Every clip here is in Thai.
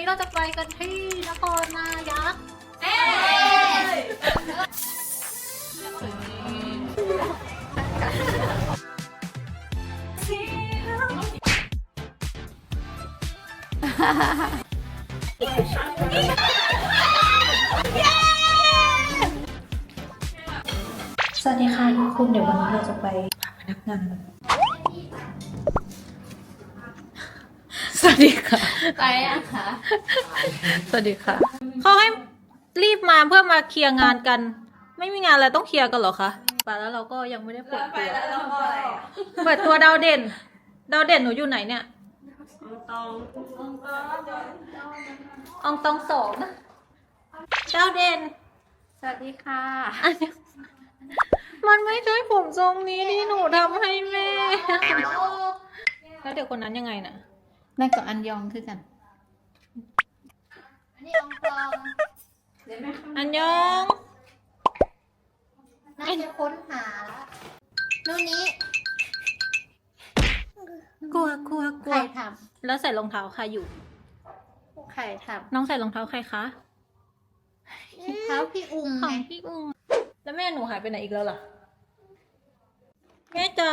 นี้เราจะไปกันที่นครนายกสวัสดีค่ะทุกคนเดี๋ยววันนี้เราจะไปพาพนักงาน สวัสดีค่ะ ไปอะคะสวัสดีค่ะ เขาให้รีบมาเพื่อมาเคลียร์งานกัน ไม่มีงานอะไรต้องเคลียร์กันเหรอคะไปแล้วเราก็ยังไม่ได้เปิดตัวเปิดตัวดาวเด่น ดาวเด่นหนูอยู่ไหนเนี่ยอองตองสองดาวเด่น สวัสดีค่ะอันนี้มันไม่ใช่ผมทรงนี้ที่หนูทำให้แม่ แล้วเด็กคนนั้นยังไงน่ะ นั่นกับอันยองคือกัน อันนี้องฟองอันยองน่าจะค้นหาแล้วนู่นนี้กลัวกลัวกใคลัรวทแล้วใส่รองเท้าใครอยู่ำใครทน้องใส่รองเท้าใครคะำเท้าพี่อุ้งขอไงงพี่อุ้งแล้วแม่หนูหายไปไหนอีกแล้วล่ะ แม่จ๋า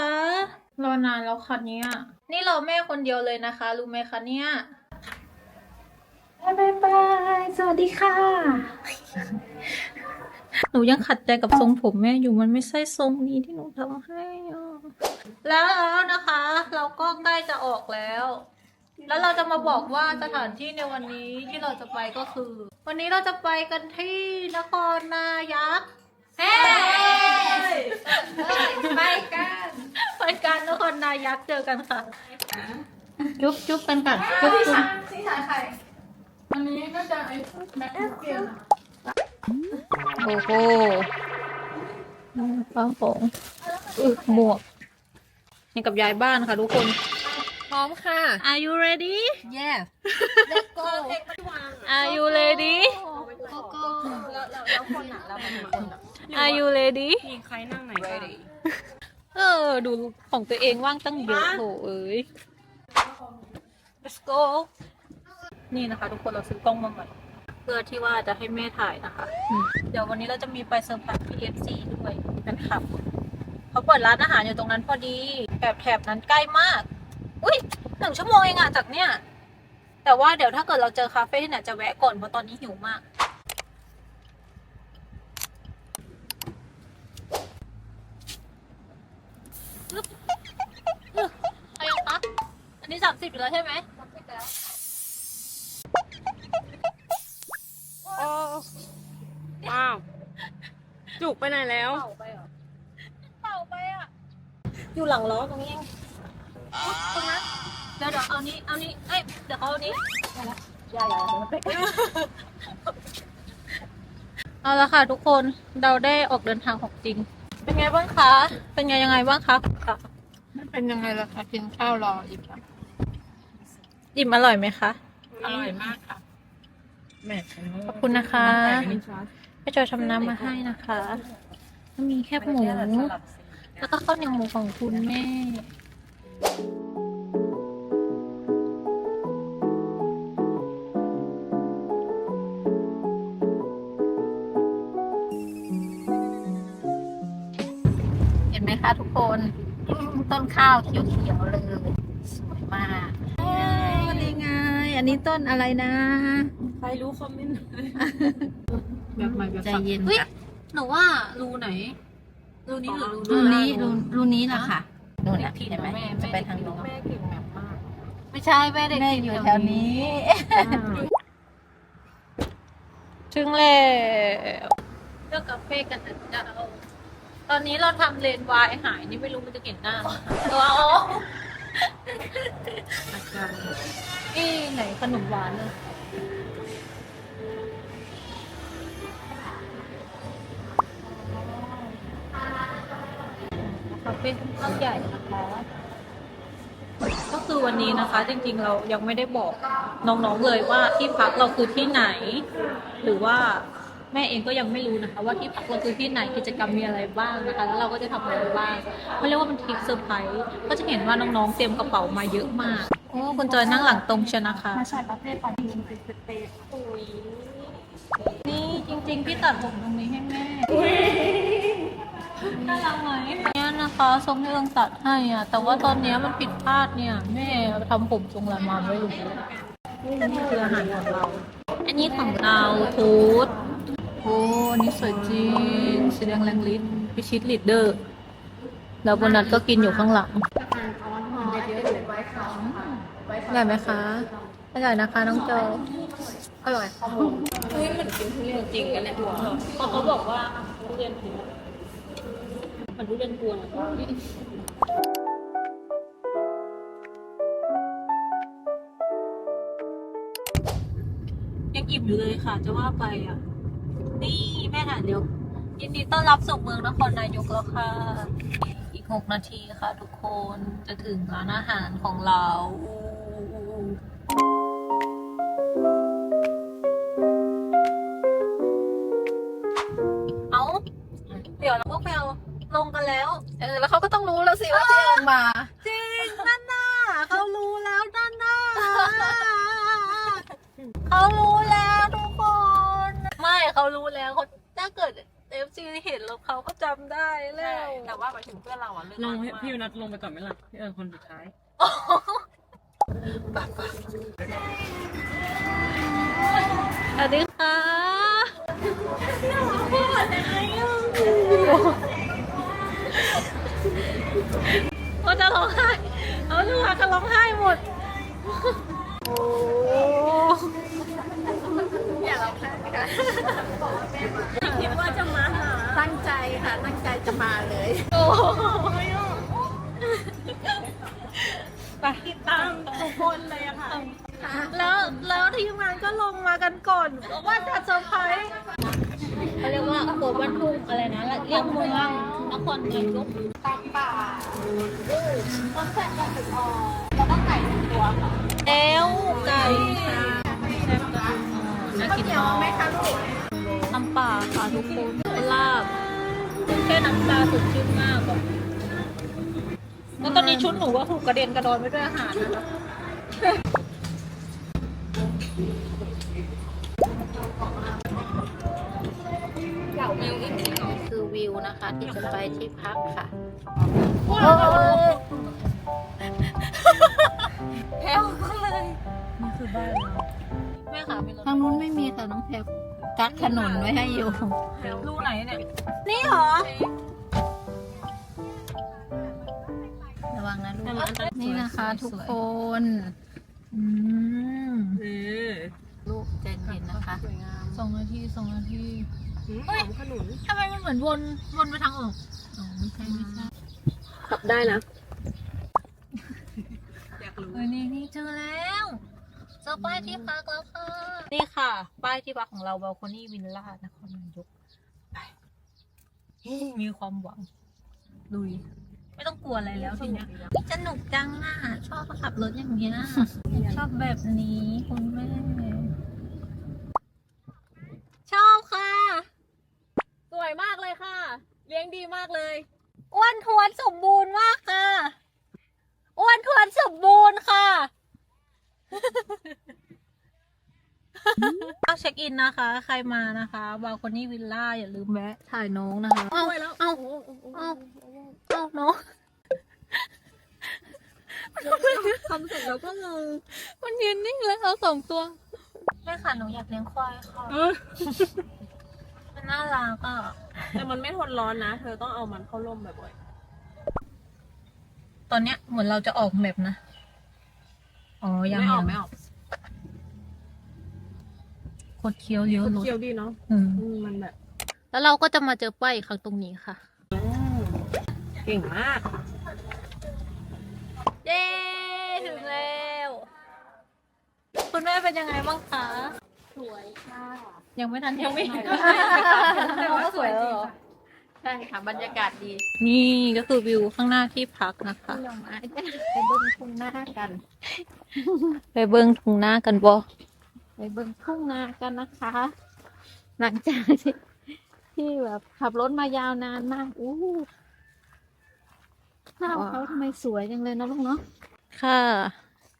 รอนานแล้วค่ะเนี่ยนี่เราแม่คนเดียวเลยนะคะ รู้ไหมคะเนี่ยบายบายบายสวัสดีค่ะ หนูยังขัดใจกับทรงผมแม่อยู่มันไม่ใช่ทรงนี้ที่หนูทำให้อะแล้วนะคะ เราก็ใกล้จะออกแล้ว แล้วเราจะมาบอกว่าสถานที่ในวันนี้ที่เราจะไปก็คือ วันนี้เราจะไปกันที่นครนายก เฮ้ไปกันไปกันนครนายกเจอกันค่ะ จุ๊บจุ๊บกันก่อนจุ๊บจุ๊บอันนี้น่าจะไอ้แม็กซ์เกมโอ้โหฟ้าฝงอึหมวกนี่กับยายบ้านค่ะทุกคน พร้อมค่ะ Are you ready yes Let's go Are you ready go go แล้วแล้วคนอะเราเป็นคนอะ Are you ready มีใครนั่งไหนบ้างเออ ดูของตัวเองว่างตั้งเยอะโถเอ้ย let's go นี่นะคะ ทุกคนเราซื้อกล้องมาใหม่เพื่อที่ว่าจะให้แม่ถ่ายนะคะเดี๋ยววันนี้เราจะมีไปเซอร์ไพรส์ PFC ด้วยเป็นขับเขาเปิดร้านอาหารอยู่ตรงนั้นพอดี แบบแถบนั้นใกล้มาก อุ้ยหนึ่งชั่วโมงเองอะจากเนี่ย แต่ว่าเดี๋ยวถ้าเกิดเราเจอคาเฟ่ที่ไหนจะแวะก่อนเพราะตอนนี้หิวมาก เอายังคะอันนี้ สามสิบอยู่แล้วใช่ไหมอ้าว จุกไปไหนแล้วเป่าไปเหรอเป่าไปอะ อยู่หลังล้อตรงนี้เองอุ๊ยตรงนั้นเดี๋ยวเดี๋ยวเอานี้เอานี้เอ้ยเดี๋ยวเขาเอานี้อย่าอย่าอย่ามันเป๊ะเอาละค่ะทุกคนเราได้ออกเดินทางของจริง เป็นไงบ้างคะ เป็นไงยังไงบ้างคะค่ะมันเป็นยังไงล่ะคะกินข้าวรออีกครั บอิ่มอร่อยไหมคะ อร่อยมากค่ะแม่ขอบคุณนะคะพี่จอยทำน้ำมาให้นะคะก็มีแคบหมู แล้วก็ข้าวเหนียวหมูของคุณแม่เห็นไหมคะทุกคน ต้นข้าวเขียวๆเลยสวยมากนี่ไง อันนี้ต้นอะไรนะ ใครรู้คอมเมนต์แบบใหม่แบบใจสับเย็นเฮ้ยค่ะหนูว่ารูไหน รูนี้หรือรูรูนี้รูรูรูนี้แหละค่ะนู่นเด็น่ะกถิ่นเห็นไหมแม่จะไปทางนู้นแม่เก่งแบบมาก ไม่ใช่แม่เด็กแม่ถิ่นอยู่แถวนี้ ถึงแล้วเลือกกาแฟกันนะเจ้าตอนนี้เราทำเลนวายหายนี่ไม่รู้มันจะเห็นหน้าไหมตัวอ๋ ออาการนี่ไหนขนมหวานเลยคาเฟ่ค่อนข้างใหญ่นะคะก็คือวันนี้นะคะ จริงๆเรายังไม่ได้บอกน้องๆเลยว่าที่พักเราคือที่ไหน หรือว่า แม่เองก็ยังไม่รู้นะคะ ว่าที่พักเราคือที่ไหนกิจกรรมมีอะไรบ้างนะคะ แล้วเราก็จะทำอะไรบ้างเขาเรียกว่าเป็นทริปเซอร์ไพรส์ก็จะเห็นว่าน้องๆเตรียมกระเป๋ามาเยอะมากโอ้อ้คุณจอยนั่งหลังตรงชนะคะ มาใส่ประเภทปาร์ตี้เป็นสเตจนี่จริงๆ พี่ตัดผมตรงนี้ให้แม่น่ารักไหมเนี่ยนะคะทรงที่เอิงตัดให้อะ แต่ว่าตอนเนี้ยมันผิดพลาดเนี่ย แม่ทำผมทรงอะไรมาไม่รู้นี่คืออาหารของเรา อันนี้ของเราทูต โอ้อันนี้สวยจริงสีแดงแรงลิ้นพิชิตลีดเดอร์ แล้วบนนั้นก็กินอยู่ข้างหลังอร่อยไหมคะ อร่อยนะคะน้องโจอร่อยเฮ้ยมันกินทุเรียนจริงกันเนี่ยหัวเพราะเขาบอกว่าทุเรียนผิวมันทุเรียนกวนยังอิ่มอยู่เลยค่ะ จะว่าไปอะ นี่แม่ถ่ายเร็วยินดีต้อนรับสู่เมืองนครนายกแล้วค่ะ อีกหกนาทีค่ะทุกคนจะถึงร้านอาหารของเรา ฟซีเห็นแล้วเขาก็จำได้แล้วแต่ว่าไปถึงเพื่อนเราอะเรื่องลงน้อยให้มากพี่นัดลงไปก่อนไหมล่ะพี่เอิญคนสุดท้าย สวัสดีค่ะก็จะร้องไห้ เอาลูกค้าก็ร้องไห้หมด โอ้ อย่าเราพลาดค่ะคิดว่าจะมาหาตั้งใจค่ะ ตั้งใจจะมาเลย โอ้ติดตามทุกคนเลยอะค่ะ แล้วแล้วทีมงานก็ลงมากันก่อนว่าจะเซอร์ไพรส์เขาเรียกว่าโกบันทุ่งอะไรนะ เรียกเมืองนครนายกตามป่าต้นแสงกับสุดอ่อนแล้วก็ไก่หนึ่งตัวค่ะเอวไก่แซ่บกัน น่ากินเดี๋ยวมากไหมคะลูกน้ำปลาค่ะทุกคนลาบแค่น้ำปลาสดชื่นมากอะแล้วตอนนี้ชุดหนูก็ถูกกระเด็นกระดอนไปด้วยอาหารนะคะคือวิวนะคะ ที่จะไปที่พักค่ะแพลวก็เลยนี่คือบ้านเรา แม่ค่ะมีรถทางนู้นไม่มีค่ะน้องแพรกัดถนนไว้ให้อยู่ รูไหนเนี่ยนี่เหรอ ระวังนะลูแต่กมันอันตรายนี่นะคะ ทุกคนอืมเออลูกใจเย็นนะคะสวยงามสองนาทีสองนาทีหืมหอมขนุนทำไมมันเหมือนวนวนไปทางออกอ๋อไม่ใช่ไม่ใช่ขับได้นะอยากรู้เออนี่นี่เจอแล้วเจอป้ายที่พักแล้วค่ะ นี่ค่ะ ป้ายที่พักของเราบ a ลคอนี่วินล่านครนายกไปมีความหวังลุย ไม่ต้องกลัวอะไรแล้วทีเนี้ยสนุกจังอะ ชอบขับรถอย่างเงี้ยชอบแบบนี้คุณแม่ ชอบค่ะ สวยมากเลยค่ะ เลี้ยงดีมากเลยอ้วนทวนสมบูรณ์มากค่ะอ้วนทวนสมบูรณ์ค่ะ เช็คอินนะคะ ใครมานะคะบาลคอนี่วิลล่าอย่าลืมแวะถ่ายน้องนะคะเอ้าสวยแล้วเอ้าเอ้าเอ้าน้องทำเสร็จแล้วก็งงมันยืนนิ่งเลยเอาสองตัวแม่ค่ะหนูอยากเลี้ยงควายค่ะเออมันน่ารักอะแต่มันไม่ทนร้อนนะ เธอต้องเอามันเข้าร่มบ่อยตอนเนี้ยเหมือนเราจะออกแมปนะ อ๋อๆยังไม่ออกยังไม่ออกกดเคี้ยวเยอะรถเคี้ยวดีเนาะอืมอืมมันแบบแล้วเราก็จะมาเจอป้ายอีกครั้งตรงนี้ค่ะ เก่งมากเย้ถึงแล้ว คุณแม่เป็นยังไงบ้างคะ สวยค่ะ ยังไม่ทันยังไม่ แต่ว่าสวยเหรอใช่ค่ะบรรยากาศดีนี่ก็คือวิวข้างหน้าที่พักนะคะเที่ยวมาไปเบิ้งทุ่งหน้ากัน ไปเบิ้งทุ่งหน้ากันบ่ไปเบิ้งทุ่งนากันนะคะ หลังจากที่ที่แบบขับรถมายาวนานมากอู้ข้าวเขาทำไมสวยจังเลยนะลูกเนาะค่ะ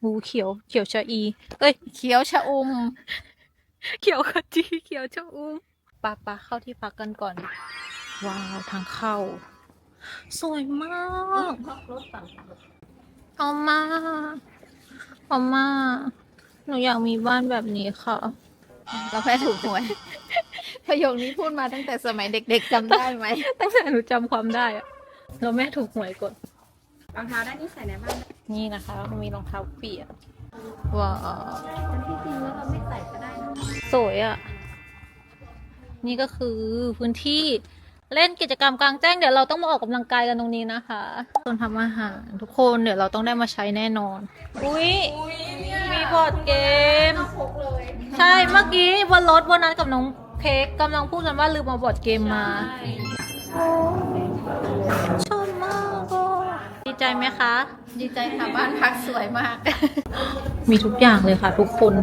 หูเขียว เขียวชะอี เอ้ย เขียวชะอมเขียวขจีเขียวชะอุ้มปะปะเข้าที่พักกันก่อน ว้าว ทางเข้า สวยมากเอามาเอามา หนูอยากมีบ้านแบบนี้ค่ะ เราแพ้ถูกหวย ประโยคนี้พูดมาตั้งแต่สมัยเด็กๆจำได้ไหม ตั้งแต่หนูจำความได้อะเราแม่ถูกหวยกดรองเท้าด้านนี้ใส่ในบ้าน นี่นะคะมันมีรองเท้าเปียกว้าวที่จริงแล้วเราไม่ใส่ก็ได้นะ สวยอะ่ะ นี่ก็คือพื้นที่ เล่นกิจกรรมกลางแจ้งเดี๋ยวเราต้องมาออกกำลังกายกันตรงนี้นะคะส่วนทำอาหารทุกคนเดี๋ยวเราต้องได้มาใช้แน่นอน อุ้ยมีบอร์ดเกม ใช่เมื่อกี้บนรถวันนั้นกับน้องเค้กกำลังพูดกันว่าลืมเอาบอร์ดเกมมาชอบมากอะดีใจไหมคะ ดีใจค่ะบ้านพักสวยมาก มีทุกอย่างเลยค่ะทุกคน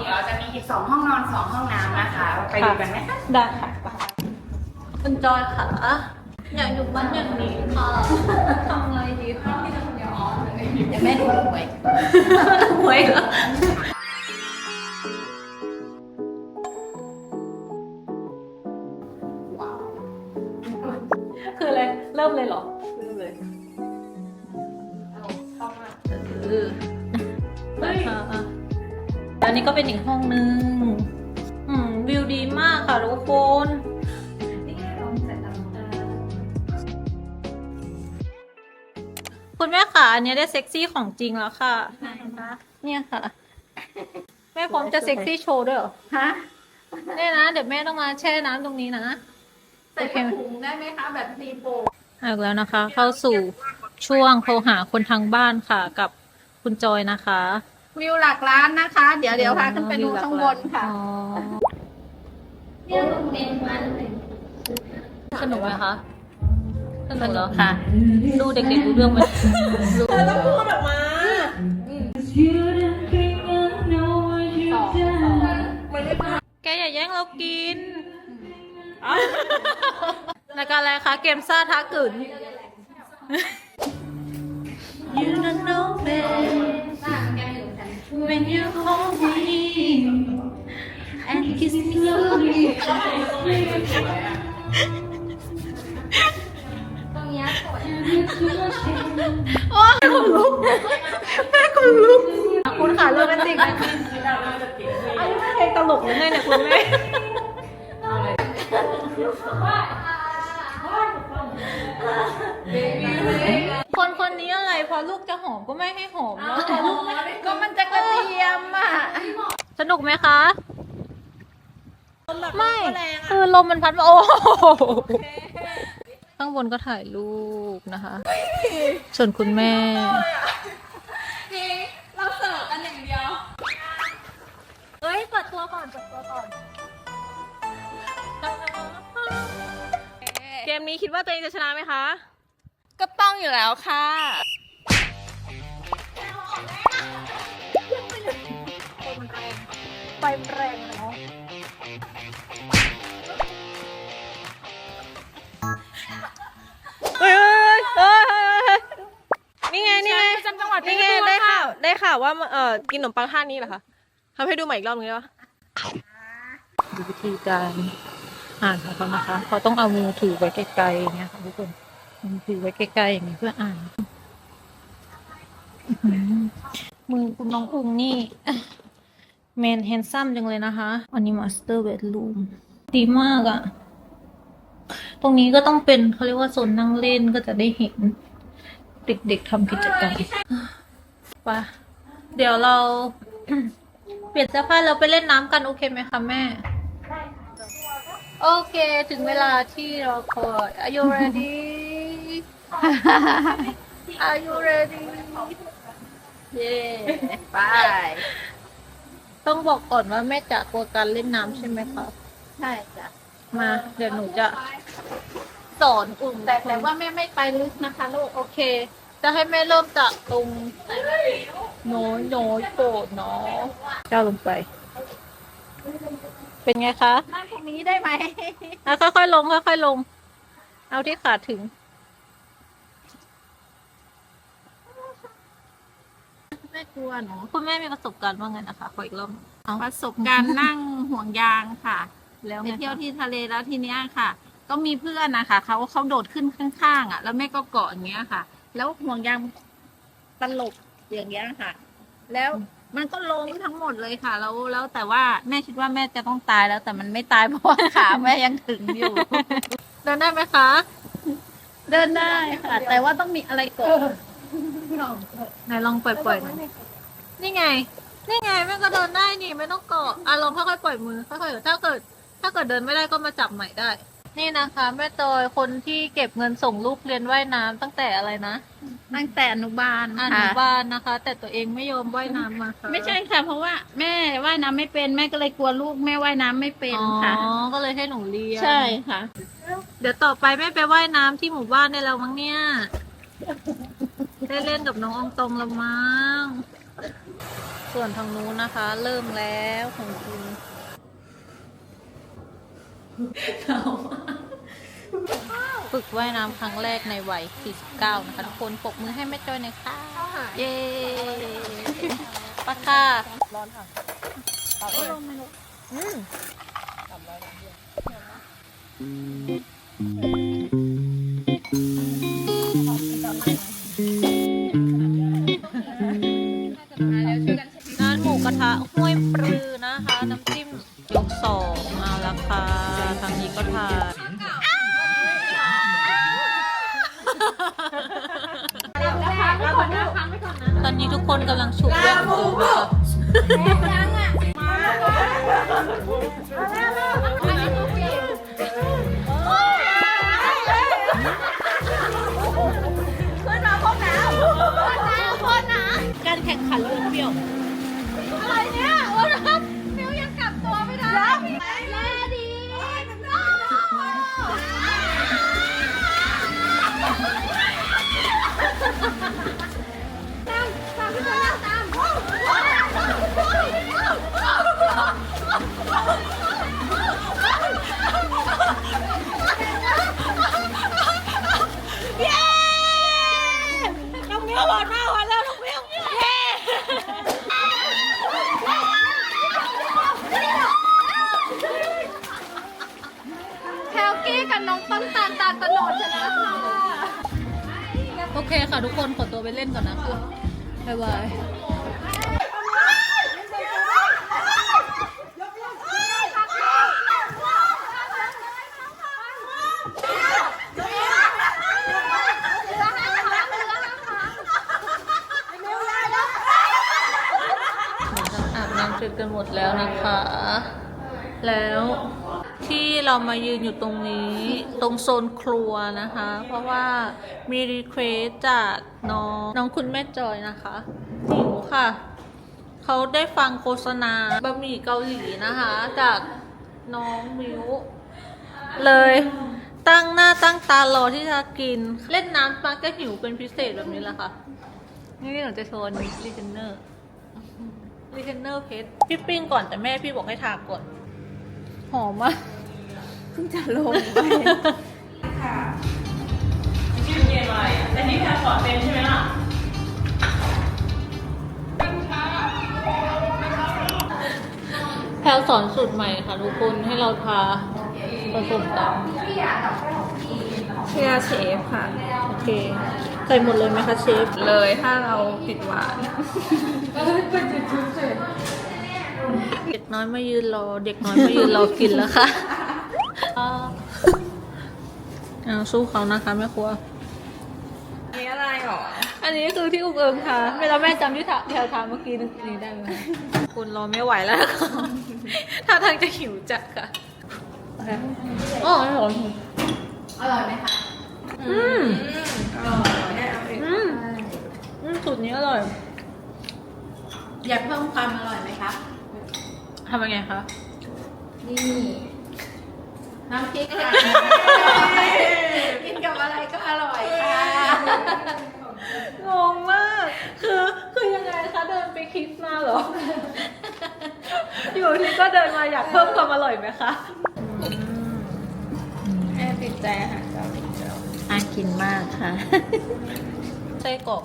ดี๋ยวจะมีอีกสองห้องนอนสองห้องน้ำนะคะ ไปดูกันไหมคะได้ค่ะคุณจอยค่ะอยากอยู่บ้านอย่างนี้ค่ะทำไงดีคะเดี๋ยวแม่ดูหวยหวยเหรอคือ อันเนี้ยได้เซ็กซี่ของจริงแล้วค่ะ เนี่ยค่ะ แม่พร้อมจะเซ็กซี่โชว์ด้วยเหรอฮะเนี่ยนะ เดี๋ยวแม่ต้องมาแช่น้ำตรงนี้นะ ใส่ผ้าถุงได้ไหมคะ แบบตีโปเอาอีกแล้วนะคะ เข้าสู่ช่วงโทรหาคนทางบ้านค่ะ กับคุณจอยนะคะ วิวหลักล้านนะคะ เดี๋ยวเดี๋ยวพาขึ้นไปดูข้างบนค่ะอ๋อสนุกไหมคะส นุกเหรอค่ะ ดูเด็กๆดูเรื่องไหมดูต้องพูดออกมาแกอย่าแย่งเรากินรายการอะไรคะ เกมซ่าท้ากึ่น You don't know me when you hold me and kiss me slowly โอ้ยคนลุกแม่คนลุกคุณขาโรแมนติกนะคะอันนี้เพลงตลกหรือไงเนี่ยคุณแม่คนคนนี้อะไรพอลูกจะหอมก็ไม่ให้หอมแล้วพอลูกก็มันจะกระเทียมอะ สนุกไหมคะ ไม่ คือลมมันพัดมาโอ้โห ข้างบนก็ถ่ายรูปนะคะ ส่วนคุณแม่เราเสิร์ฟกันอย่างเดียว เฮ้ยเปิดตัวก่อนเปิดตัวก่อน เกมนี้คิดว่าตัวเองจะชนะไหมคะ ก็ต้องอยู่แล้วค่ะ ได้ข่าวว่าเอ่อกินขนมปังท่านี้เหรอคะทำให้ดูใหม่อีกรอบนึงได้ปะดูวิธีการอ่านของเขานะคะเขาต้องเอามือถือไว้ไกลๆอย่างเงี้ยค่ะทุกคนเอามือถือไว้ไกลๆอย่างนี้เพื่ออ่านอื้อหือมือคุณน้องอุ้งนี่แมนแฮนซัมจังเลยนะคะอันนี้มาสเตอร์เบดรูมดีมากอะตรงนี้ก็ต้องเป็นเขาเรียกว่าโซนนั่งเล่นก็จะได้เห็น เด็กๆทำกิจกรรมไป เดี๋ยวเรา เปลี่ยนเสื้อผ้าแล้วไปเล่นน้ำกันโอเคไหมคะแม่ โอเค ถึงเวลาที่เราคอย Are you ready Are you ready เย้ไป ต้องบอกก่อนว่าแม่จะกลัวการเล่นน้ำใช่ไหมคะ ใช่จ้ะ มา เดี๋ยวหนูจะสอนอุ่มแต่แต่ว่าแม่ไม่ไปลึกนะคะลูก โอเค จะให้แม่เริ่มจากตรง โน้ยโน้ยโกรธเนาะก้าวลงไป เป็นไงคะนั่งตรงนี้ได้ไหมอะค่อยๆลงค่อยๆลงอเอาที่ขาดถึงไม่กลัวเนาะคุณแม่มีประสบการณ์ว่าไงนะคะขออีกรอบประสบการณ์นั่งห่วงยางค่ะแล้วไปไงเที่ยวคะที่ทะเลแล้วทีเนี้ยค่ะ ก็มีเพื่อนนะคะเขาเขาโดดขึ้นข้างๆอะ แล้วแม่ก็เกาะอย่างเงี้ยค่ะ แล้วห่วงยางตลบ อย่างเงี้ยค่ะ แล้วมันก็ลงทั้งหมดเลยค่ะ แล้วแล้วแต่ว่าแม่คิดว่าแม่จะต้องตายแล้ว แต่มันไม่ตายเพราะว่าขาแม่ยังถึงอยู่ เดินได้ไหมคะ เดินได้ค่ะ แต่ว่าต้องมีอะไรเกาะไหนลองปล่อยๆหน่อยนี่ไง นี่ไงแม่ก็เดินได้นี่ไม่ต้องเกาะอะลองค่อยๆปล่อยมือค่อยๆถ้าเกิด ถ้าเกิดเดินไม่ได้ก็มาจับใหม่ได้ นี่นะคะแม่จอยคนที่เก็บเงินส่งลูกเรียนว่ายน้ำตั้งแต่อะไรนะตั้งแต่อนุบาลอนุค่ะ บาลนะคะ แต่ตัวเองไม่ยอมว่ายน้ำมาค่ะไม่ใช่ค่ะ เพราะว่าแม่ว่ายน้ำไม่เป็นแม่ก็เลยกลัวลูกแม่ว่ายน้ำไม่เป็นอ๋อค่ะ ก็เลยให้หนูเรียนใช่ค่ะ เดี๋ยวต่อไปแม่ไปว่ายน้ำที่หมู่บ้านได้แล้วมั้งเนี่ยได้เล่นกับน้องอองตองแล้วมั้งส่วนทางนู้นนะคะ เริ่มแล้วของคุณ ฝึกว่ายน้ำครั้งแรกในวัย 49 นะคะทุกคนปรบมือให้แม่จอยหน่อยค่ะเย้ปะค่ะร้อนค่ะอืมร้านหมูกระทะห้วยปรือนะคะ น้ำจิ้มยกสองเอาละค่ะทางนี้ก็ทาน นนี้ทุกคนกำลังฉุกแว่นดูค่ะก เคค่ะทุกคนขอตัวไปเล่นก่อนนะคะบ๊ายบายอาบน้ำเสร็จกันหมดแล้วนะคะ แล้ว เรามายืนอยู่ตรงนี้ตรงโซนครัวนะคะ เพราะว่ามีรีเควสจากน้องน้องคุณแม่จอยนะคะหิวค่ะ เขาได้ฟังโฆษณาบะหมี่เกาหลีนะคะ จากน้องมิวเลยตั้งหน้าตั้งตารอที่จะกิน เล่นน้ำมาก็หิวเป็นพิเศษแบบนี้แหละค่ะ นี่หนูจะโชว์นิลิเทนเนอร์รีเทนเนอร์เพชรพี่ปิ้งก่อนแต่แม่พี่บอกให้ทาก่อน หอมมาก เพิ่งจะลงไปแพลวสอนสูตรใหม่ค่ะทุกคนให้เราทาผสมกันเชียร์เชฟค่ะ โอเค ใส่หมดเลยไหมคะเชฟ เลยถ้าเราผิดหวานเด็กน้อยมายืนรอ เด็กน้อยมายืนรอกินแล้วค่ะอ่า เอาสู้เขานะคะแม่ครัว นี่อะไรหรอ อันนี้คือที่อุ้มเอิมค่ะเวลาแม่จำที่แถวทางเมื่อกี้นี้ได้ไหมคะคุณรอไม่ไหวแล้วนะคะถ้าทางจะหิวจัดค่ะอ๋ออร่อยอร่อยไหมคะ อืมอืมอืมสูตรนี้อร่อย อยากเพิ่มความอร่อยไหมคะทำยังไงคะ นี่ น้ำพริกค่ะกินกับ อะไรก็อร่อยค่ะงงมาก คือคือยังไงคะเดินไปคิดมาเหรอ อยู่ที่ก็เดินมาอยากเพิ่มความอร่อยไหมคะแม่ติดใจอาหารเกาหลีกินมากค่ะไส้กรอก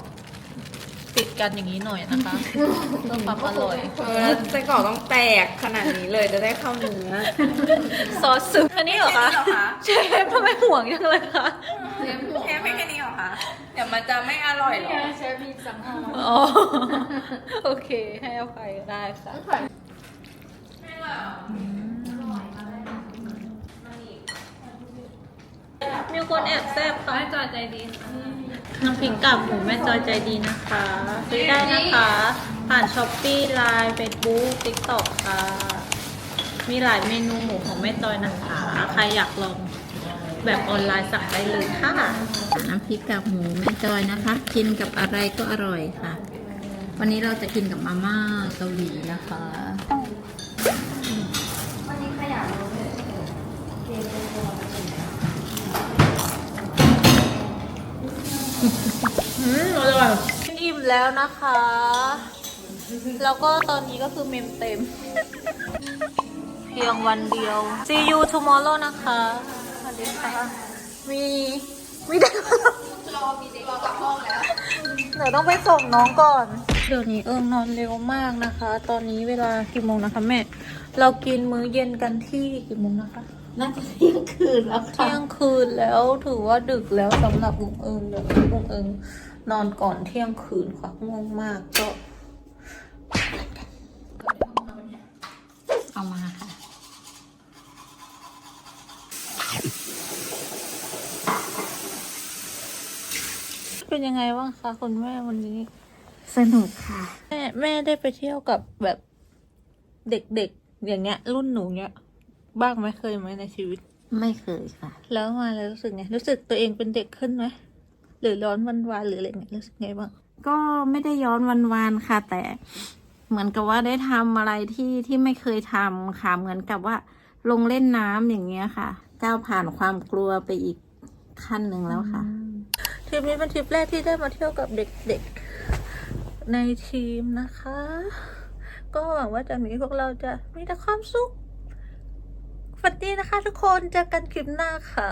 ติดกันอย่างนี้หน่อยนะคะเพื่อความอร่อยเออไส้กรอกต้องแตกขนาดนี้เลยจะได้เข้าเนื้อซอสซึอันนี้เหรอคะเชฟทำไมห่วงยังเลยคะ เดี๋ยวมันจะไม่อร่อยหรออ๋อโอเคให้อภัยได้ค่ะมีคนแอบแซบค่ะแม่จอยใจดีค่ะน้ำพริกกากหมูแม่จอยใจดีนะคะซื้อได้นะคะ ผ่านช้อปปี้ไลน์เฟซบุ๊กติ๊กต็อกค่ะ มีหลายเมนูหมูของแม่จอยนะคะ ใครอยากลอง แบบออนไลน์สั่งได้เลยค่ะ น้ำพริกกากหมูแม่จอยนะคะ กินกับอะไรก็อร่อยค่ะ วันนี้เราจะกินกับมาม่าเกาหลีนะคะวันนี้ขยันลงเลยอืมอร่อยอิ่มแล้วนะคะ แล้วก็ตอนนี้ก็คือเมมเต็ม เพียงวันเดียว see you tomorrow นะคะ มีมีเด็กรอมีเด็กรอกลับห้องแล้วเดี๋ยวต้องไปส่งน้องก่อนเดี๋ยวนี้เอิงนอนเร็วมากนะคะ ตอนนี้เวลากี่โมงนะคะแม่ เรากินมื้อเย็นกันที่กี่โมงนะคะ น่าจะเที่ยงคืนแล้วค่ะเที่ยงคืนแล้วถือว่าดึกแล้วสำหรับบุงเอิงเดี๋ยวบุงเอิงนอนก่อนเที่ยงคืนค่ะง่วงมากก็ เอามาค่ะ เป็นยังไงบ้างคะคุณแม่วันนี้ สนุกค่ะ แม่แม่ได้ไปเที่ยวกับแบบเด็กๆอย่างเงี้ย รุ่นหนูเนี้ย บ้างไหมเคยไหมในชีวิต ไม่เคยค่ะ แล้วมาแล้วรู้สึกไงรู้สึกตัวเองเป็นเด็กขึ้นไหมหรือร้อนวันวานๆหรืออะไรเงี้ยรู้สึกไงบ้างก็ไม่ได้ย้อนวันวานๆค่ะ แต่เหมือนกับว่าได้ทำอะไรที่ที่ไม่เคยทำค่ะเหมือนกับว่า ลงเล่นน้ำอย่างเงี้ยค่ะก้าวผ่านความกลัวไปอีกขั้นหนึ่งแล้วค่ะ ทริปนี้เป็นทริปแรกที่ได้มาเที่ยวกับเด็กๆในทีมนะคะ ก็หวังว่าจากนี้พวกเราจะมีแต่ความสุขฝันดีนะคะทุกคนเจอกันคลิปหน้าค่ะ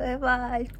บ๊ายบาย